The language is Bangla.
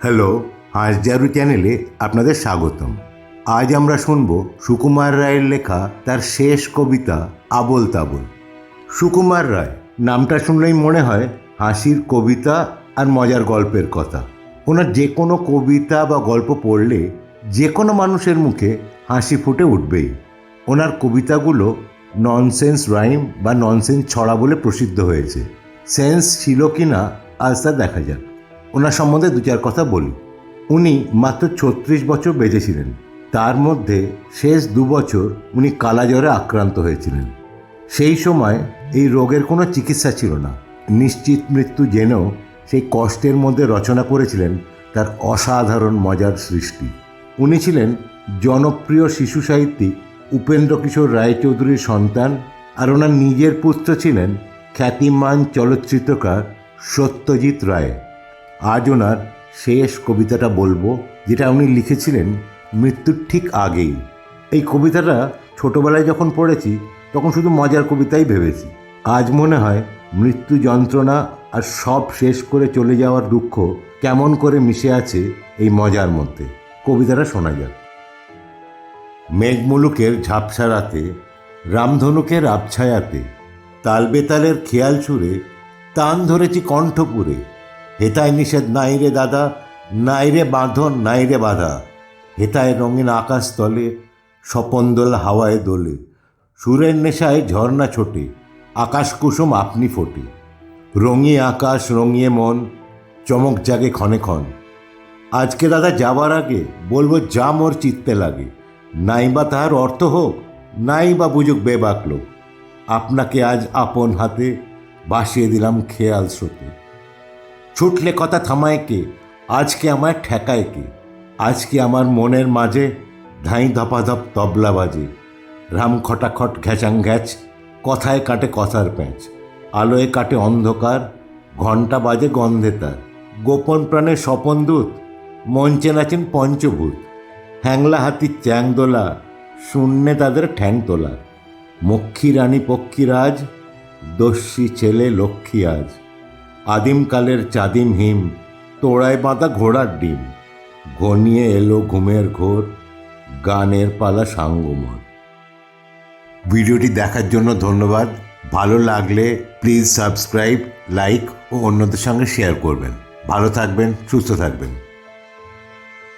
হ্যালো হাঁসজারু চ্যানেলে আপনাদের স্বাগতম। আজ আমরা শুনব সুকুমার রায়ের লেখা তার শেষ কবিতা, আবল তাবল। সুকুমার রায়, নামটা শুনলেই মনে হয় হাসির কবিতা আর মজার গল্পের কথা। ওনার যে কোনো কবিতা বা গল্প পড়লে যে কোনো মানুষের মুখে হাসি ফুটে উঠবেই। ওনার কবিতাগুলো ননসেন্স রাইম বা ননসেন্স ছড়া বলে প্রসিদ্ধ হয়েছে। সেন্স ছিল কি না আজ তা দেখা যাক। ওনার সম্বন্ধে দু চার কথা বলি। উনি মাত্র ছত্রিশ বছর বেঁচেছিলেন তার মধ্যে শেষ দু বছর উনি কালাজ্বরে আক্রান্ত হয়েছিলেন। সেই সময় এই রোগের কোনো চিকিৎসা ছিল না। নিশ্চিত মৃত্যু জেনেও সেই কষ্টের মধ্যে রচনা করেছিলেন তার অসাধারণ মজার সৃষ্টি। উনি ছিলেন জনপ্রিয় শিশু সাহিত্যিক উপেন্দ্র কিশোর রায়চৌধুরীর সন্তান আর ওনার নিজের পুত্র ছিলেন খ্যাতিমান চলচ্চিত্রকার সত্যজিৎ রায়। আজ ওনার শেষ কবিতাটা বলব, যেটা উনি লিখেছিলেন মৃত্যুর ঠিক আগেই। এই কবিতাটা ছোটবেলায় যখন পড়েছি, তখন শুধু মজার কবিতাই ভেবেছি। আজ মনে হয় মৃত্যু যন্ত্রণা আর সব শেষ করে চলে যাওয়ার দুঃখ কেমন করে মিশে আছে এই মজার মধ্যে। কবিতাটা শোনা যাক। মেঘমুলুকের ঝাপসা রাতে রামধনুকের আবছায়াতে তাল বেতালের খেয়াল সুরে, তান ধরেছি কণ্ঠপুরে হেতায় নিষেধ নাই রে দাদা, নাই রে বাঁধন, নাই রে বাধা। হেতায় রঙিন আকাশ তলে স্বপন্দল হাওয়ায় দোলে। সুরের নেশায় ঝর্ণা ছোটে, আকাশ কুসুম আপনি ফোটে। রঙিয়ে আকাশ রঙিয়ে মন, চমক জাগে ক্ষণে ক্ষণ। আজকে দাদা যাবার আগে বলব যা মোর চিত্তে লাগে। নাই বা তাহার অর্থ হোক নাই বা বুঝুক বেবাক লোক। আপনাকে আজ আপন হাতে বাসিয়ে দিলাম খেয়াল স্রোতে। ছুটলে কথা থামায় কে? আজকে আমায় ঠেকায় কে? আজকে আমার মনের মাঝে ধাই ধপাধপ তবলা বাজে। রাম খটাখট ঘ্যাচাং ঘ্যাচ, কথায় কাটে কথার প্যাঁচ। আলোয় কাটে অন্ধকার, ঘণ্টা বাজে গন্ধে তার। গোপন প্রাণের স্বপন দূত মঞ্চে নাচেন পঞ্চভূত। হ্যাংলা হাতি চ্যাং দোলা, শূন্যে তাদের ঠ্যাং তোলা। মক্ষী রানী পক্ষীরাজ, দস্যি ছেলে লক্ষ্মী আজ আদিমকালের চাদিম হিম, তোড়ায় বাঁধা ঘোড়ার ডিম, ঘনিয়ে এলো ঘুমের ঘোর, গানের পালা সাঙ্গমর ভিডিওটি দেখার জন্য ধন্যবাদ। ভালো লাগলে প্লিজ সাবস্ক্রাইব, লাইক ও অন্যদের সঙ্গে শেয়ার করবেন। ভালো থাকবেন, সুস্থ থাকবেন।